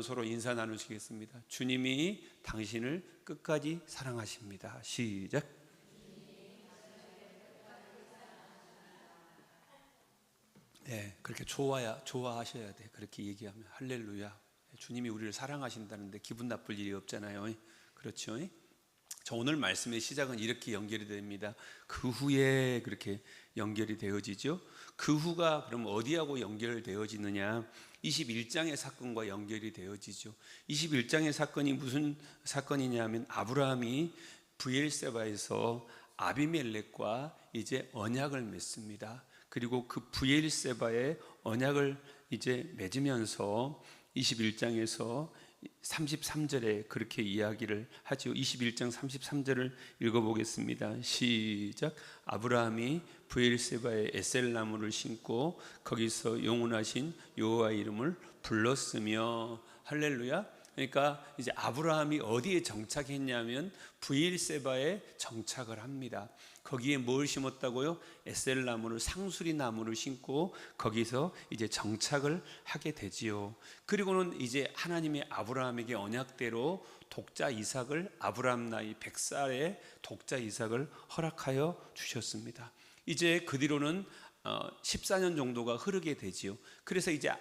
서로 인사 나누시겠습니다. 주님이 당신을 끝까지 사랑하십니다. 시작. 네, 그렇게 좋아야 좋아하셔야 돼. 그렇게 얘기하면 할렐루야. 주님이 우리를 사랑하신다는데 기분 나쁠 일이 없잖아요. 그렇죠? 저 오늘 말씀의 시작은 이렇게 연결이 됩니다. 그 후에 그렇게 연결이 되어지죠. 그 후가 그럼 어디하고 연결되어지느냐? 21장의 사건과 연결이 되어지죠. 21장의 사건이 무슨 사건이냐면 아브라함이 부엘세바에서 아비멜렉과 이제 언약을 맺습니다. 그리고 그 부엘세바의 언약을 이제 맺으면서 21장에서 33절에 그렇게 이야기를 하죠. 21장 33절을 읽어보겠습니다. 시작. 아브라함이 부엘세바에 에셀 나무를 심고 거기서 영원하신 여호와 이름을 불렀으며 할렐루야. 그러니까 이제 아브라함이 어디에 정착했냐면 부엘세바에 정착을 합니다. 거기에 뭘 심었다고요? 에셀 나무를 상수리 나무를 심고 거기서 이제 정착을 하게 되지요. 그리고는 이제 하나님의 아브라함에게 언약대로 독자 이삭을 아브라함 나이 100살에 독자 이삭을 허락하여 주셨습니다. 이제 그 뒤로는 14년 정도가 흐르게 되지요. 그래서 이제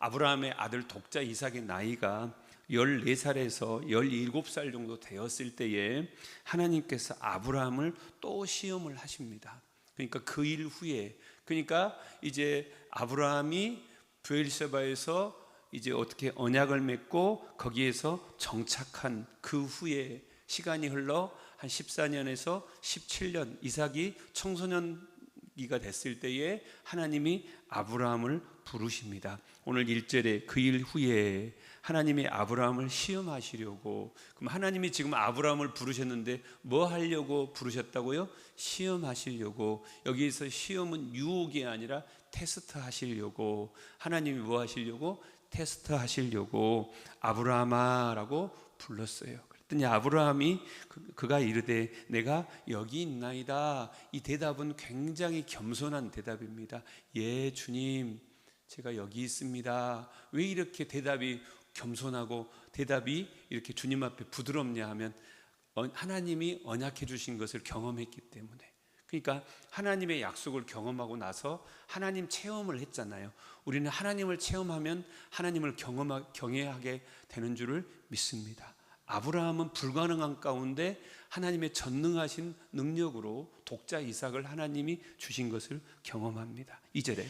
아브라함의 아들 독자 이삭의 나이가 14살에서 17살 정도 되었을 때에 하나님께서 아브라함을 또 시험을 하십니다. 그러니까 그 일 후에 그러니까 이제 아브라함이 부엘세바에서 이제 어떻게 언약을 맺고 거기에서 정착한 그 후에 시간이 흘러 한 14년에서 17년 이삭이 청소년기가 됐을 때에 하나님이 아브라함을 부르십니다. 오늘 1절에 그 일 후에 하나님이 아브라함을 시험하시려고 그럼 하나님이 지금 아브라함을 부르셨는데 뭐 하려고 부르셨다고요? 시험하시려고 여기에서 시험은 유혹이 아니라 테스트 하시려고 하나님이 뭐 하시려고 테스트 하시려고 아브라함아라고 불렀어요. 그랬더니 아브라함이 그, 가 이르되 내가 여기 있나이다. 이 대답은 굉장히 겸손한 대답입니다. 예, 주님. 제가 여기 있습니다. 왜 이렇게 대답이 겸손하고 대답이 이렇게 주님 앞에 부드럽냐 하면 하나님이 언약해 주신 것을 경험했기 때문에 그러니까 하나님의 약속을 경험하고 나서 하나님 체험을 했잖아요. 우리는 하나님을 체험하면 하나님을 경험하, 경외하게 되는 줄을 믿습니다. 아브라함은 불가능한 가운데 하나님의 전능하신 능력으로 독자 이삭을 하나님이 주신 것을 경험합니다. 이절에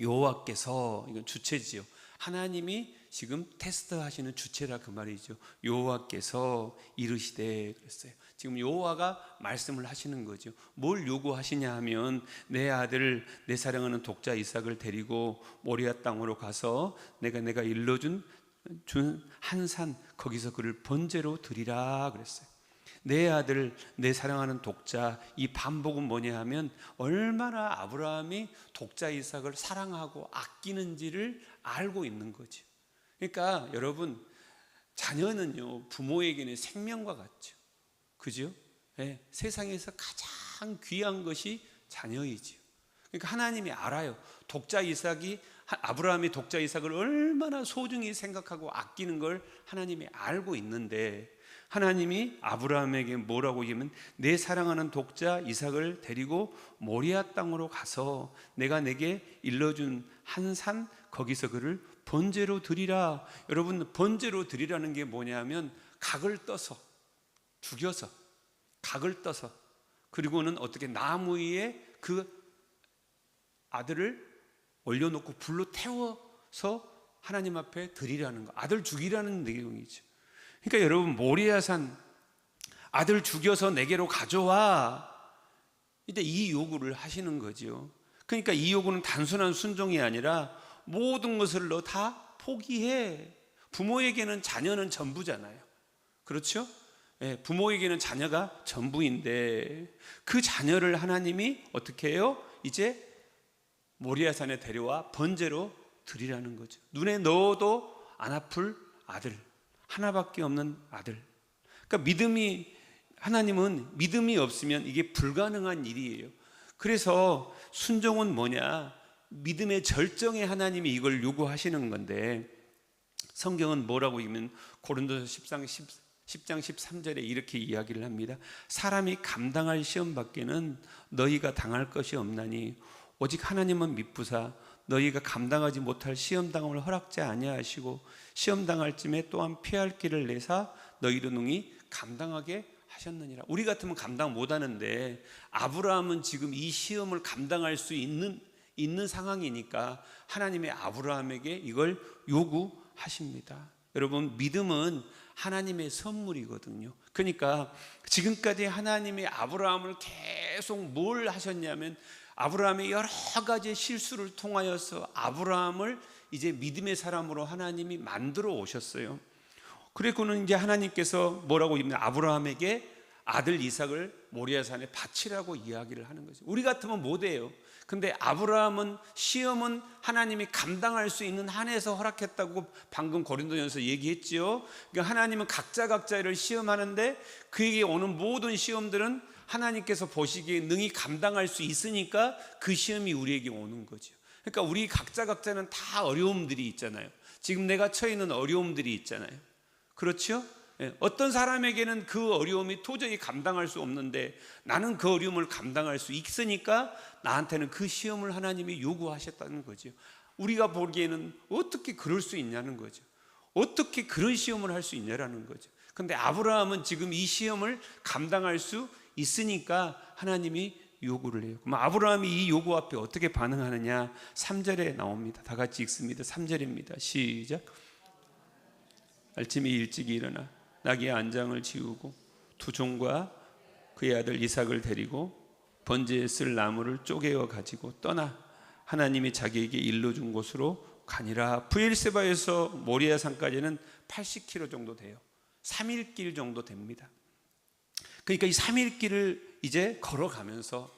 여호와께서 이건 주체지요. 하나님이 지금 테스트하시는 주체라 그 말이죠. 여호와께서 이르시되 그랬어요. 지금 여호와가 말씀을 하시는 거죠. 뭘 요구하시냐 하면 내 아들 내 사랑하는 독자 이삭을 데리고 모리아 땅으로 가서 내가 내가 일러준 준 한 산 거기서 그를 번제로 드리라 그랬어요. 내 아들, 내 사랑하는 독자, 이 반복은 뭐냐 하면 얼마나 아브라함이 독자 이삭을 사랑하고 아끼는지를 알고 있는 거죠. 그러니까 여러분, 자녀는요, 부모에게는 생명과 같죠. 그죠? 네, 세상에서 가장 귀한 것이 자녀이지요. 그러니까 하나님이 알아요. 독자 이삭이 아브라함이 독자 이삭을 얼마나 소중히 생각하고 아끼는 걸 하나님이 알고 있는데 하나님이 아브라함에게 뭐라고 얘기하면 내 사랑하는 독자 이삭을 데리고 모리아 땅으로 가서 내가 내게 일러준 한 산 거기서 그를 번제로 드리라. 여러분 번제로 드리라는 게 뭐냐면 각을 떠서 죽여서 각을 떠서 그리고는 어떻게 나무 위에 그 아들을 올려놓고 불로 태워서 하나님 앞에 드리라는 거. 아들 죽이라는 내용이죠. 그러니까 여러분 모리아산 아들 죽여서 내게로 가져와. 이제 이 요구를 하시는 거죠. 그러니까 이 요구는 단순한 순종이 아니라 모든 것을 너 다 포기해. 부모에게는 자녀는 전부잖아요. 그렇죠? 예, 부모에게는 자녀가 전부인데 그 자녀를 하나님이 어떻게 해요? 이제 모리아산에 데려와 번제로 드리라는 거죠. 눈에 넣어도 안 아플 아들. 하나밖에 없는 아들. 그러니까 믿음이 하나님은 믿음이 없으면 이게 불가능한 일이에요. 그래서 순종은 뭐냐? 믿음의 절정에 하나님이 이걸 요구하시는 건데 성경은 뭐라고 읽으면 고린도서 10장 10, 10 장 13절에 이렇게 이야기를 합니다. 사람이 감당할 시험 밖에는 너희가 당할 것이 없나니 오직 하나님은 미쁘사 너희가 감당하지 못할 시험 당함을 허락지 아니하시고 시험 당할 쯤에 또한 피할 길을 내사 너희로 능히 감당하게 하셨느니라. 우리 같으면 감당 못 하는데 아브라함은 지금 이 시험을 감당할 수 있는 있는 상황이니까 하나님의 아브라함에게 이걸 요구하십니다. 여러분 믿음은 하나님의 선물이거든요. 그러니까 지금까지 하나님의 아브라함을 계속 뭘 하셨냐면 아브라함의 여러 가지 실수를 통하여서 아브라함을 이제 믿음의 사람으로 하나님이 만들어 오셨어요. 그리고는 이제 하나님께서 뭐라고 입니다. 아브라함에게 아들 이삭을 모리아산에 바치라고 이야기를 하는 거죠. 우리 같으면 못 해요. 근데 아브라함은 시험은 하나님이 감당할 수 있는 한에서 허락했다고 방금 고린도전서 얘기했지요. 그러니까 하나님은 각자 각자를 시험하는데 그에게 오는 모든 시험들은 하나님께서 보시기에 능히 감당할 수 있으니까 그 시험이 우리에게 오는 거죠. 그러니까 우리 각자 각자는 다 어려움들이 있잖아요. 지금 내가 처해 있는 어려움들이 있잖아요. 그렇죠? 예, 어떤 사람에게는 그 어려움이 도저히 감당할 수 없는데 나는 그 어려움을 감당할 수 있으니까 나한테는 그 시험을 하나님이 요구하셨다는 거죠. 우리가 보기에는 어떻게 그럴 수 있냐는 거죠. 어떻게 그런 시험을 할 수 있냐라는 거죠. 근데 아브라함은 지금 이 시험을 감당할 수 있으니까 하나님이 요구를 해요. 그럼 아브라함이 이 요구 앞에 어떻게 반응하느냐? 3절에 나옵니다. 다 같이 읽습니다. 3절입니다. 시작. 아침에 일찍 일어나 나귀의 안장을 지우고 두 종과 그의 아들 이삭을 데리고 번제에 쓸 나무를 쪼개어 가지고 떠나 하나님이 자기에게 일러 준 곳으로 가니라 부엘세바에서 모리아 산까지는 80km 정도 돼요 3일 길 정도 됩니다 그러니까 이 3일 길을 이제 걸어가면서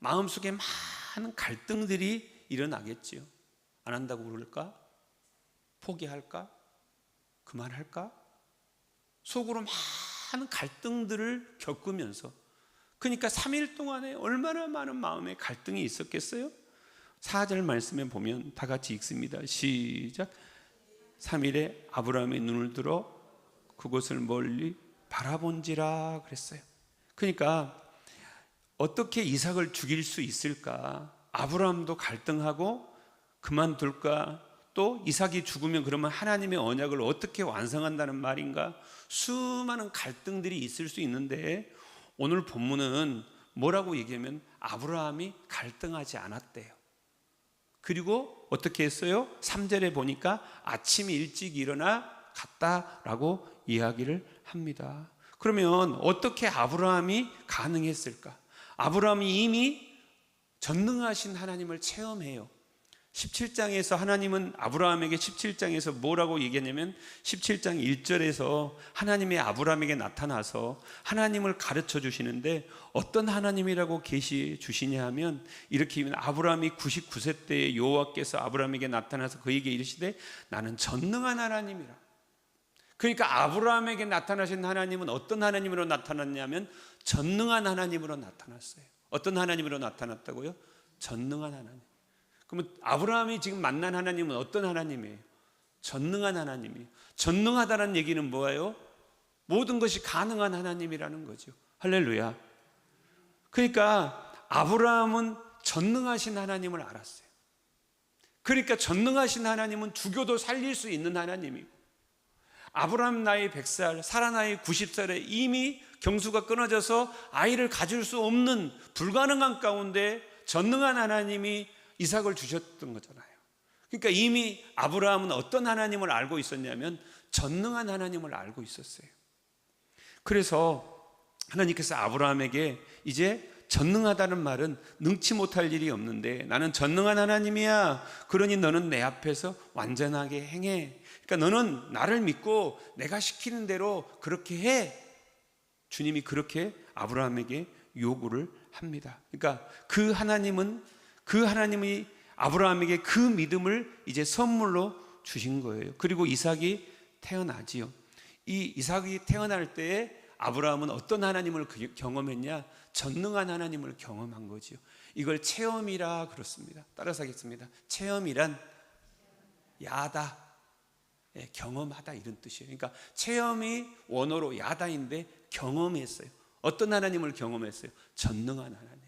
마음속에 많은 갈등들이 일어나겠지요 안 한다고 그럴까? 포기할까? 그만할까? 속으로 많은 갈등들을 겪으면서 그러니까 3일 동안에 얼마나 많은 마음의 갈등이 있었겠어요? 4절 말씀에 보면 다 같이 읽습니다. 시작. 3일에 아브라함의 눈을 들어 그곳을 멀리 바라본지라 그랬어요. 그러니까 어떻게 이삭을 죽일 수 있을까? 아브라함도 갈등하고 그만둘까? 또 이삭이 죽으면 그러면 하나님의 언약을 어떻게 완성한다는 말인가? 수많은 갈등들이 있을 수 있는데 오늘 본문은 뭐라고 얘기하면 아브라함이 갈등하지 않았대요. 그리고 어떻게 했어요? 3절에 보니까 아침 일찍 일어나 갔다라고 이야기를 합니다. 그러면 어떻게 아브라함이 가능했을까? 아브라함이 이미 전능하신 하나님을 체험해요. 17장에서 하나님은 아브라함에게 17장에서 뭐라고 얘기했냐면 17장 1절에서 하나님의 아브라함에게 나타나서 하나님을 가르쳐 주시는데 어떤 하나님이라고 계시 주시냐 하면 이렇게 아브라함이 99세 때에 여호와께서 아브라함에게 나타나서 그에게 이르시되 나는 전능한 하나님이라. 그러니까 아브라함에게 나타나신 하나님은 어떤 하나님으로 나타났냐면 전능한 하나님으로 나타났어요. 어떤 하나님으로 나타났다고요? 전능한 하나님. 그러면 아브라함이 지금 만난 하나님은 어떤 하나님이에요? 전능한 하나님이에요. 전능하다는 얘기는 뭐예요? 모든 것이 가능한 하나님이라는 거죠. 할렐루야. 그러니까 아브라함은 전능하신 하나님을 알았어요. 그러니까 전능하신 하나님은 죽여도 살릴 수 있는 하나님이고 아브라함 나이 100살, 사라 나이 90살에 이미 경수가 끊어져서 아이를 가질 수 없는 불가능한 가운데 전능한 하나님이 이삭을 주셨던 거잖아요. 그러니까 이미 아브라함은 어떤 하나님을 알고 있었냐면 전능한 하나님을 알고 있었어요. 그래서 하나님께서 아브라함에게 이제 전능하다는 말은 능치 못할 일이 없는데 나는 전능한 하나님이야. 그러니 너는 내 앞에서 완전하게 행해. 그러니까 너는 나를 믿고 내가 시키는 대로 그렇게 해. 주님이 그렇게 아브라함에게 요구를 합니다. 그러니까 그 하나님은 그 하나님이 아브라함에게 그 믿음을 이제 선물로 주신 거예요. 그리고 이삭이 태어나지요. 이 이삭이 태어날 때에 아브라함은 어떤 하나님을 그 경험했냐? 전능한 하나님을 경험한 거지요. 이걸 체험이라 그렇습니다. 따라서 하겠습니다. 체험이란 야다. 예, 경험하다 이런 뜻이에요. 그러니까 체험이 원어로 야다인데 경험했어요. 어떤 하나님을 경험했어요? 전능한 하나님.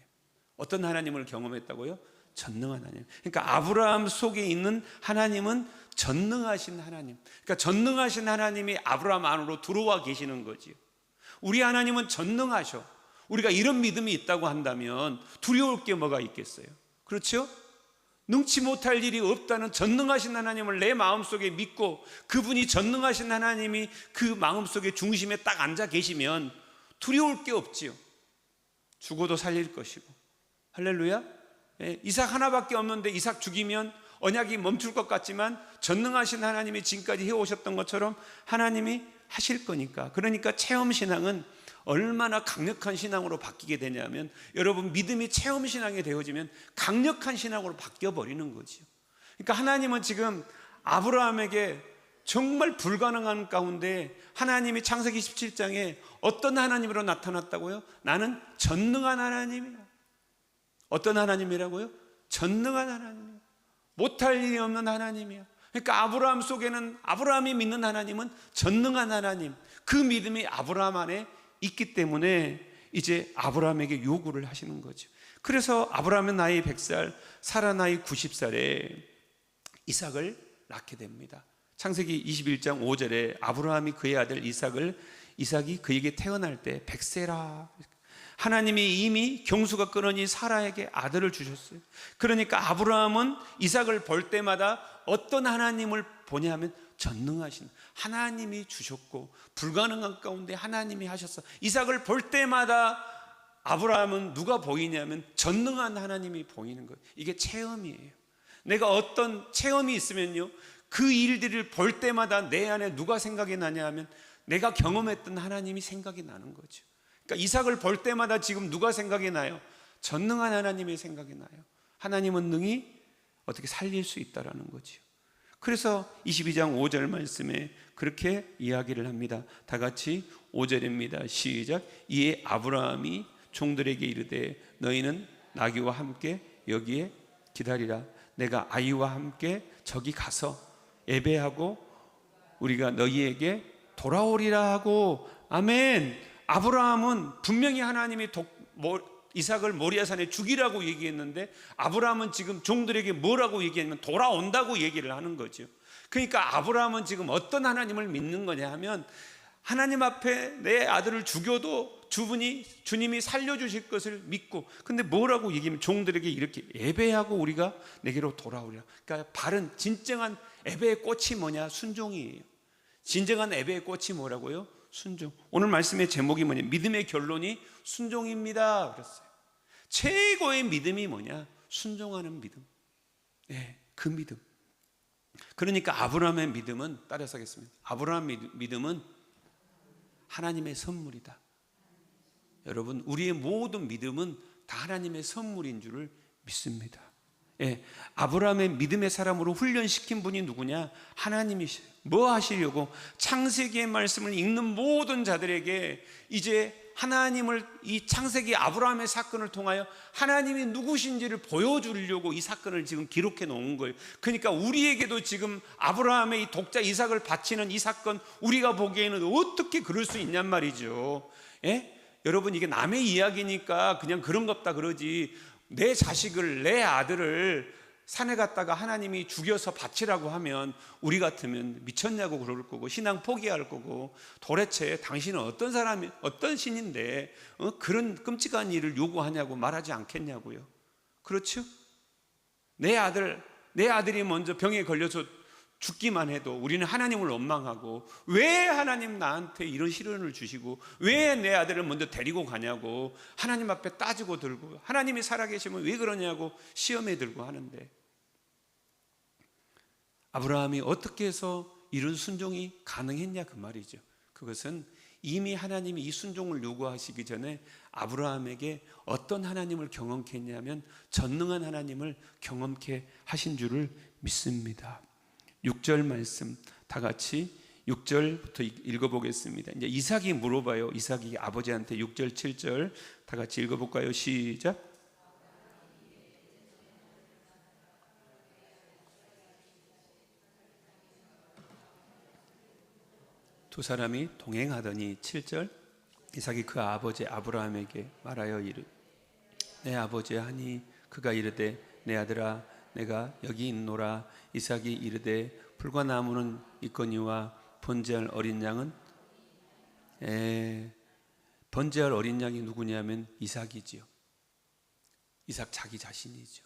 어떤 하나님을 경험했다고요? 전능한 하나님. 그러니까 아브라함 속에 있는 하나님은 전능하신 하나님. 그러니까 전능하신 하나님이 아브라함 안으로 들어와 계시는 거지요. 우리 하나님은 전능하셔. 우리가 이런 믿음이 있다고 한다면 두려울 게 뭐가 있겠어요? 그렇죠? 능치 못할 일이 없다는 전능하신 하나님을 내 마음속에 믿고 그분이 전능하신 하나님이 그 마음속에 중심에 딱 앉아 계시면 두려울 게 없지요. 죽어도 살릴 것이고. 할렐루야. 예, 이삭 하나밖에 없는데 이삭 죽이면 언약이 멈출 것 같지만 전능하신 하나님이 지금까지 해오셨던 것처럼 하나님이 하실 거니까. 그러니까 체험 신앙은 얼마나 강력한 신앙으로 바뀌게 되냐면 여러분 믿음이 체험 신앙이 되어지면 강력한 신앙으로 바뀌어 버리는 거지요. 그러니까 하나님은 지금 아브라함에게 정말 불가능한 가운데 하나님이 창세기 17장에 어떤 하나님으로 나타났다고요? 나는 전능한 하나님이야. 어떤 하나님이라고요? 전능한 하나님. 못할 일이 없는 하나님이야. 그러니까 아브라함 속에는 아브라함이 믿는 하나님은 전능한 하나님. 그 믿음이 아브라함 안에 있기 때문에 이제 아브라함에게 요구를 하시는 거죠. 그래서 아브라함의 나이 100살, 사라 나이 90살에 이삭을 낳게 됩니다. 창세기 21장 5절에 아브라함이 그의 아들 이삭을 이삭이 그에게 태어날 때 백세라 하나님이 이미 경수가 끊으니 사라에게 아들을 주셨어요. 그러니까 아브라함은 이삭을 볼 때마다 어떤 하나님을 보냐면 전능하신 하나님이 주셨고 불가능한 가운데 하나님이 하셨어. 이삭을 볼 때마다 아브라함은 누가 보이냐면 전능한 하나님이 보이는 거예요. 이게 체험이에요. 내가 어떤 체험이 있으면요. 그 일들을 볼 때마다 내 안에 누가 생각이 나냐 하면 내가 경험했던 하나님이 생각이 나는 거죠. 그러니까 이삭을 볼 때마다 지금 누가 생각이 나요? 전능한 하나님의 생각이 나요. 하나님은 능히 어떻게 살릴 수 있다라는 거지요. 그래서 22장 5절 말씀에 그렇게 이야기를 합니다. 다 같이 5절입니다. 시작. 이에 아브라함이 종들에게 이르되 너희는 나귀와 함께 여기에 기다리라. 내가 아이와 함께 저기 가서 예배하고 우리가 너희에게 돌아오리라 하고 아멘. 아브라함은 분명히 하나님이 독, 뭐, 이삭을 모리아산에 죽이라고 얘기했는데 아브라함은 지금 종들에게 뭐라고 얘기하면 돌아온다고 얘기를 하는 거죠. 그러니까 아브라함은 지금 어떤 하나님을 믿는 거냐 하면 하나님 앞에 내 아들을 죽여도 주분이 주님이 살려주실 것을 믿고 근데 뭐라고 얘기하면 종들에게 이렇게 예배하고 우리가 내게로 돌아오리라. 그러니까 바른 진정한 예배의 꽃이 뭐냐 순종이에요. 진정한 예배의 꽃이 뭐라고요? 순종. 오늘 말씀의 제목이 뭐냐? 믿음의 결론이 순종입니다. 그랬어요. 최고의 믿음이 뭐냐? 순종하는 믿음. 예, 그 믿음. 그러니까 아브라함의 믿음은 따라서 하겠습니다. 아브라함 믿음은 하나님의 선물이다. 여러분, 우리의 모든 믿음은 다 하나님의 선물인 줄을 믿습니다. 예, 아브라함의 믿음의 사람으로 훈련시킨 분이 누구냐? 하나님이셔요. 뭐 하시려고? 창세기의 말씀을 읽는 모든 자들에게 이제 하나님을 이 창세기 아브라함의 사건을 통하여 하나님이 누구신지를 보여주려고 이 사건을 지금 기록해 놓은 거예요. 그러니까 우리에게도 지금 아브라함의 이 독자 이삭을 바치는 이 사건 우리가 보기에는 어떻게 그럴 수 있냔 말이죠. 예? 여러분 이게 남의 이야기니까 그냥 그런 겁다 그러지 내 자식을 내 아들을 산에 갔다가 하나님이 죽여서 바치라고 하면 우리 같으면 미쳤냐고 그럴 거고 신앙 포기할 거고 도대체 당신은 어떤 사람이 어떤 신인데 어? 그런 끔찍한 일을 요구하냐고 말하지 않겠냐고요. 그렇죠? 내 아들 내 아들이 먼저 병에 걸려서 죽기만 해도 우리는 하나님을 원망하고 왜 하나님 나한테 이런 시련을 주시고 왜 내 아들을 먼저 데리고 가냐고 하나님 앞에 따지고 들고 하나님이 살아계시면 왜 그러냐고 시험에 들고 하는데 아브라함이 어떻게 해서 이런 순종이 가능했냐 그 말이죠. 그것은 이미 하나님이 이 순종을 요구하시기 전에 아브라함에게 어떤 하나님을 경험케 했냐면 전능한 하나님을 경험케 하신 줄을 믿습니다. 6절 말씀 다 같이 6절부터 읽어보겠습니다. 이제 이삭이 물어봐요. 이삭이 아버지한테 6절, 7절 다 같이 읽어볼까요? 시작. 두 사람이 동행하더니 7절 이삭이 그 아버지 아브라함에게 말하여 이르 내 아버지 하니 그가 이르되 내 아들아 내가 여기 있노라 이삭이 이르되 불과 나무는 있거니와 번제할 어린 양은 에 번제할 어린 양이 누구냐면 이삭이지요. 이삭 자기 자신이죠.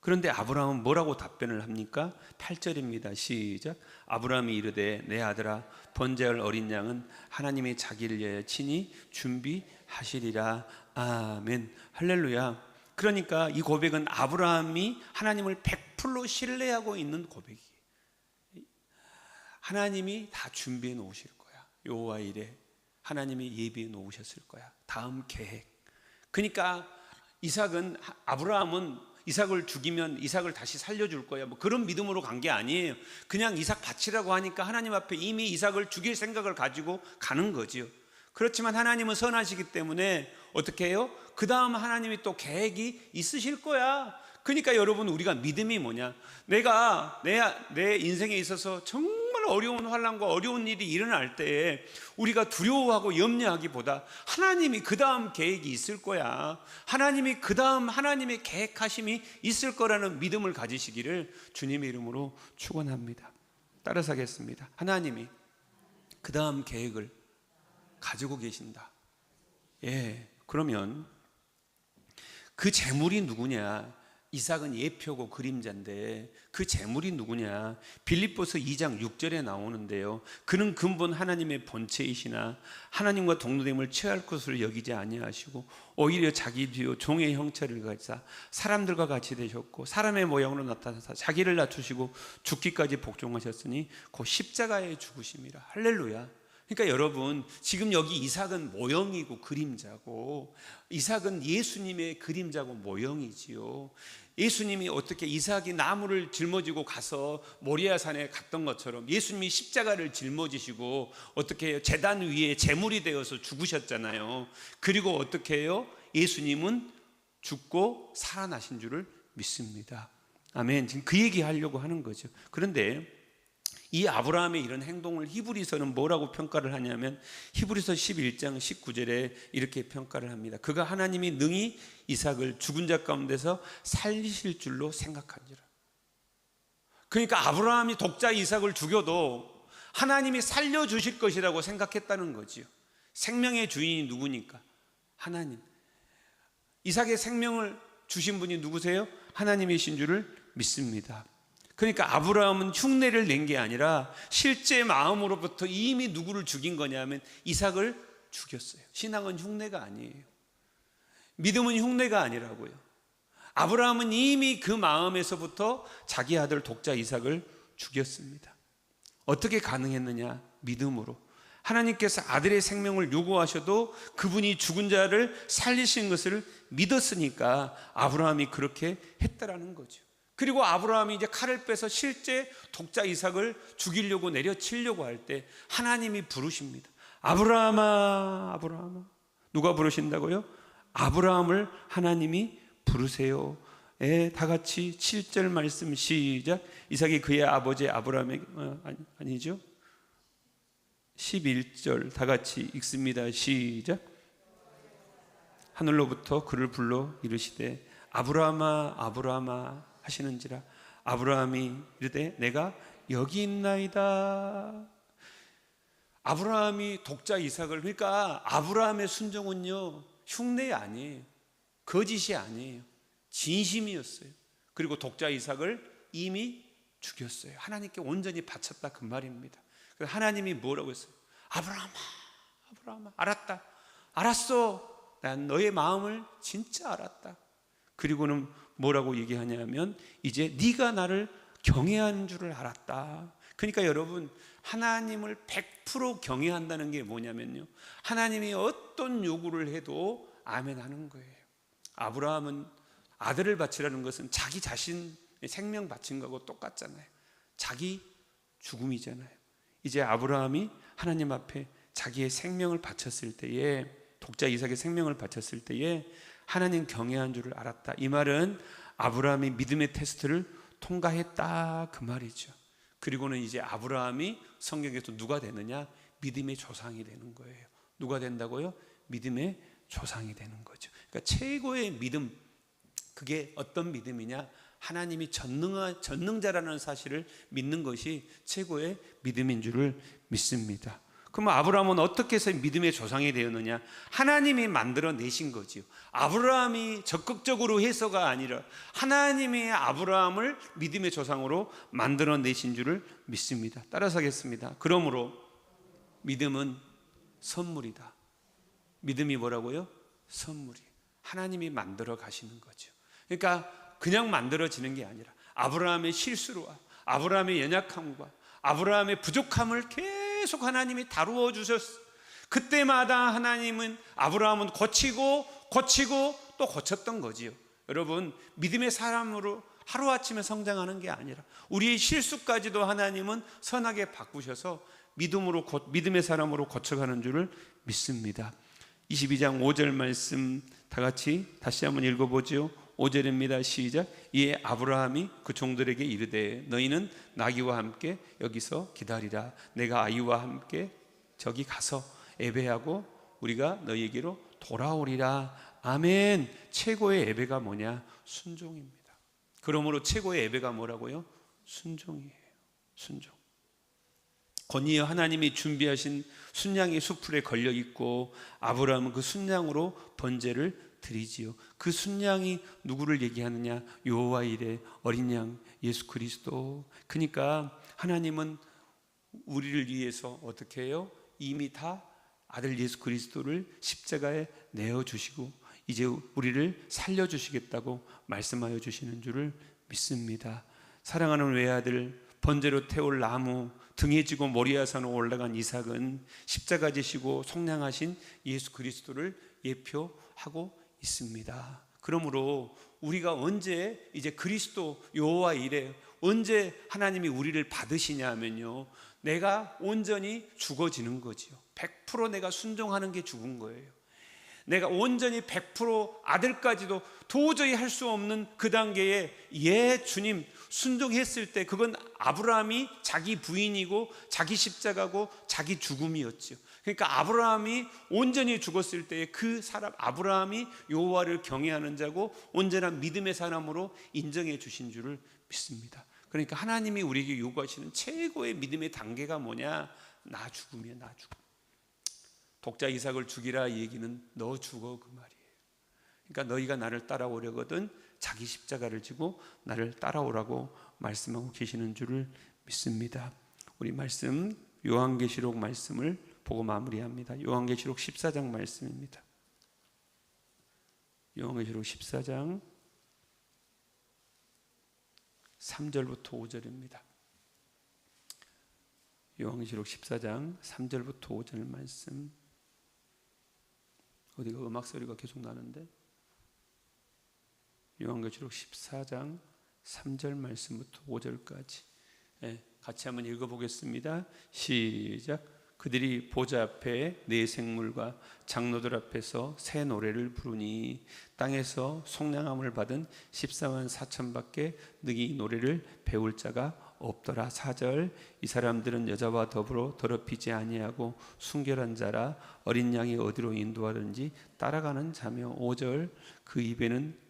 그런데 아브라함은 뭐라고 답변을 합니까? 8절입니다. 시작. 아브라함이 이르되 내 아들아 번제할 어린 양은 하나님이 자기를 위하여 친히 준비하시리라. 아멘. 할렐루야. 그러니까 이 고백은 아브라함이 하나님을 100% 신뢰하고 있는 고백이에요. 하나님이 다 준비해 놓으실 거야. 여호와 일에 하나님이 예비해 놓으셨을 거야. 다음 계획. 그러니까 이삭은 아브라함은 이삭을 죽이면 이삭을 다시 살려줄 거야. 뭐 그런 믿음으로 간 게 아니에요. 그냥 이삭 바치라고 하니까 하나님 앞에 이미 이삭을 죽일 생각을 가지고 가는 거지요. 그렇지만 하나님은 선하시기 때문에 어떻게 해요? 그 다음 하나님이 또 계획이 있으실 거야. 그러니까 여러분 우리가 믿음이 뭐냐? 내가 내, 내 인생에 있어서 정말 어려운 환란과 어려운 일이 일어날 때에 우리가 두려워하고 염려하기보다 하나님이 그 다음 계획이 있을 거야. 하나님이 그 다음 하나님의 계획하심이 있을 거라는 믿음을 가지시기를 주님의 이름으로 축원합니다. 따라서 하겠습니다. 하나님이 그 다음 계획을 가지고 계신다. 예, 그러면 그 재물이 누구냐? 이삭은 예표고 그림자인데 그 재물이 누구냐? 빌립보서 2장 6절에 나오는데요. 그는 근본 하나님의 본체이시나 하나님과 동료됨을 취할 것으로 여기지 아니하시고 오히려 자기 뒤로 종의 형체를 가지사 사람들과 같이 되셨고 사람의 모양으로 나타나사 자기를 낮추시고 죽기까지 복종하셨으니 곧 십자가에 죽으심이라. 할렐루야. 그러니까 여러분 지금 여기 이삭은 모형이고 그림자고 이삭은 예수님의 그림자고 모형이지요. 예수님이 어떻게 이삭이 나무를 짊어지고 가서 모리아 산에 갔던 것처럼 예수님이 십자가를 짊어지시고 어떻게? 재단 위에 제물이 되어서 죽으셨잖아요. 그리고 어떻게 해요? 예수님은 죽고 살아나신 줄을 믿습니다. 아멘. 지금 그 얘기 하려고 하는 거죠. 그런데 이 아브라함의 이런 행동을 히브리서는 뭐라고 평가를 하냐면 히브리서 11장 19절에 이렇게 평가를 합니다. 그가 하나님이 능히 이삭을 죽은 자 가운데서 살리실 줄로 생각한지라. 그러니까 아브라함이 독자 이삭을 죽여도 하나님이 살려 주실 것이라고 생각했다는 거지요. 생명의 주인이 누구니까? 하나님. 이삭의 생명을 주신 분이 누구세요? 하나님이신 줄을 믿습니다. 그러니까 아브라함은 흉내를 낸 게 아니라 실제 마음으로부터 이미 누구를 죽인 거냐면 이삭을 죽였어요. 신앙은 흉내가 아니에요. 믿음은 흉내가 아니라고요. 아브라함은 이미 그 마음에서부터 자기 아들 독자 이삭을 죽였습니다. 어떻게 가능했느냐? 믿음으로. 하나님께서 아들의 생명을 요구하셔도 그분이 죽은 자를 살리신 것을 믿었으니까 아브라함이 그렇게 했다라는 거죠. 그리고 아브라함이 이제 칼을 빼서 실제 독자 이삭을 죽이려고 내려치려고 할 때 하나님이 부르십니다. 아브라함아, 아브라함아. 누가 부르신다고요? 아브라함을 하나님이 부르세요. 예, 다 같이 7절 말씀 시작. 이삭이 그의 아버지 아브라함에게 어, 아니, 아니죠? 11절 다 같이 읽습니다. 시작. 하늘로부터 그를 불러 이르시되 아브라함아 아브라함아 하시는지라 아브라함이 이르되 내가 여기 있나이다. 아브라함이 독자 이삭을 그러니까 아브라함의 순종은요 흉내 아니에요. 거짓이 아니에요. 진심이었어요. 그리고 독자 이삭을 이미 죽였어요. 하나님께 온전히 바쳤다 그 말입니다. 하나님이 뭐라고 했어요? 아브라함아, 아브라함아, 알았다. 알았어. 난 너의 마음을 진짜 알았다. 그리고는 뭐라고 얘기하냐면 이제 네가 나를 경외한 줄을 알았다. 그러니까 여러분 하나님을 100% 경외한다는 게 뭐냐면요. 하나님이 어떤 요구를 해도 아멘 하는 거예요. 아브라함은 아들을 바치라는 것은 자기 자신 생명 바친 거하고 똑같잖아요. 자기 죽음이잖아요. 이제 아브라함이 하나님 앞에 자기의 생명을 바쳤을 때에 독자 이삭의 생명을 바쳤을 때에 하나님 경외한 줄을 알았다. 이 말은 아브라함이 믿음의 테스트를 통과했다 그 말이죠. 그리고는 이제 아브라함이 성경에서 누가 되느냐? 믿음의 조상이 되는 거예요. 누가 된다고요? 믿음의 조상이 되는 거죠. 그러니까 최고의 믿음 그게 어떤 믿음이냐? 하나님이 전능한 전능자라는 사실을 믿는 것이 최고의 믿음인 줄을 믿습니다. 그럼 아브라함은 어떻게 해서 믿음의 조상이 되었느냐? 하나님이 만들어 내신 거지요. 아브라함이 적극적으로 해서가 아니라 하나님이 아브라함을 믿음의 조상으로 만들어 내신 줄을 믿습니다. 따라서 하겠습니다. 그러므로 믿음은 선물이다. 믿음이 뭐라고요? 선물이. 하나님이 만들어 가시는 거죠. 그러니까 그냥 만들어지는 게 아니라 아브라함의 실수와 아브라함의 연약함과 아브라함의 부족함을 계속 하나님이 다루어 주셨어. 그때마다 하나님은 아브라함은 고치고 고치고 또 고쳤던 거지요. 여러분 믿음의 사람으로 하루아침에 성장하는 게 아니라 우리의 실수까지도 하나님은 선하게 바꾸셔서 믿음으로 고, 믿음의 사람으로 고쳐가는 줄을 믿습니다. 22장 5절 말씀 다 같이 다시 한번 읽어보지요. 5절입니다. 시작. 이에 아브라함이 그 종들에게 이르되 너희는 나귀와 함께 여기서 기다리라. 내가 아이와 함께 저기 가서 예배하고 우리가 너희에게로 돌아오리라. 아멘. 최고의 예배가 뭐냐? 순종입니다. 그러므로 최고의 예배가 뭐라고요? 순종이에요. 순종. 건이여 하나님이 준비하신 순양의 수풀에 걸려 있고 아브라함은 그 순양으로 번제를 드리지요. 그 순양이 누구를 얘기하느냐? 여호와 일의 어린 양 예수 그리스도. 그러니까 하나님은 우리를 위해서 어떻게 해요? 이미 다 아들 예수 그리스도를 십자가에 내어 주시고 이제 우리를 살려 주시겠다고 말씀하여 주시는 줄을 믿습니다. 사랑하는 외아들 번제로 태울 나무 등에 지고 모리아 산으로 올라간 이삭은 십자가 지시고 속량하신 예수 그리스도를 예표하고 있습니다. 그러므로 우리가 언제 이제 그리스도 여호와 이래 언제 하나님이 우리를 받으시냐 하면요. 내가 온전히 죽어지는 거지요. 100% 내가 순종하는 게 죽은 거예요. 내가 온전히 100% 아들까지도 도저히 할 수 없는 그 단계에 예 주님 순종했을 때 그건 아브라함이 자기 부인이고 자기 십자가고 자기 죽음이었죠. 그러니까 아브라함이 온전히 죽었을 때에 그 사람 아브라함이 여호와를 경외하는 자고 온전한 믿음의 사람으로 인정해 주신 줄을 믿습니다. 그러니까 하나님이 우리에게 요구하시는 최고의 믿음의 단계가 뭐냐? 나 죽음이야, 나 죽음. 독자 이삭을 죽이라 이 얘기는 너 죽어 그 말이에요. 그러니까 너희가 나를 따라오려거든 자기 십자가를 지고 나를 따라오라고 말씀하고 계시는 줄을 믿습니다. 우리 말씀 요한계시록 말씀을 보고 마무리합니다. 요한계시록 14장 말씀입니다. 요한계시록 14장 3절부터 5절입니다. 요한계시록 14장 3절부터 5절 말씀. 어디가 음악 소리가 계속 나는데? 요한계시록 14장 3절 말씀부터 5절까지 예, 같이 한번 읽어보겠습니다. 시작. 그들이 보좌 앞에 네 생물과 장로들 앞에서 새 노래를 부르니 땅에서 속량함을 받은 14만 4천밖에 능히 노래를 배울 자가 없더라. 4절 이 사람들은 여자와 더불어 더럽히지 아니하고 순결한 자라 어린 양이 어디로 인도하든지 따라가는 자며 5절 그 입에는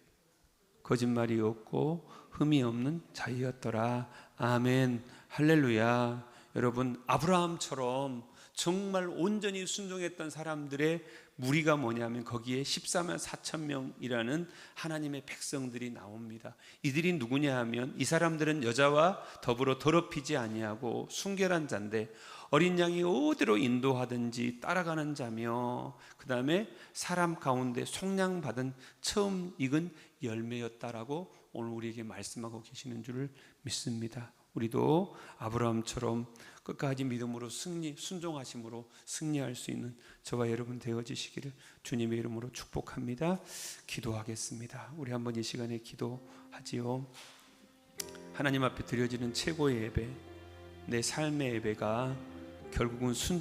거짓말이 없고 흠이 없는 자이었더라. 아멘. 할렐루야. 여러분 아브라함처럼 정말 온전히 순종했던 사람들의 무리가 뭐냐면 거기에 14만 4천 명이라는 하나님의 백성들이 나옵니다. 이들이 누구냐 하면 이 사람들은 여자와 더불어 더럽히지 아니하고 순결한 자인데 어린 양이 어디로 인도하든지 따라가는 자며 그 다음에 사람 가운데 속량 받은 처음 익은 열매였다라고 오늘 우리에게 말씀하고 계시는 줄을 믿습니다. 우리도 아브라함처럼 끝까지 믿음으로 승리, 순종하심으로 승리할 수 있는 저와 여러분 되어지시기를 주님의 이름으로 축복합니다. 기도하겠습니다. 우리 한번 이 시간에 기도하지요. 하나님 앞에 드려지는 최고의 예배, 내 삶의 예배가 결국은 순종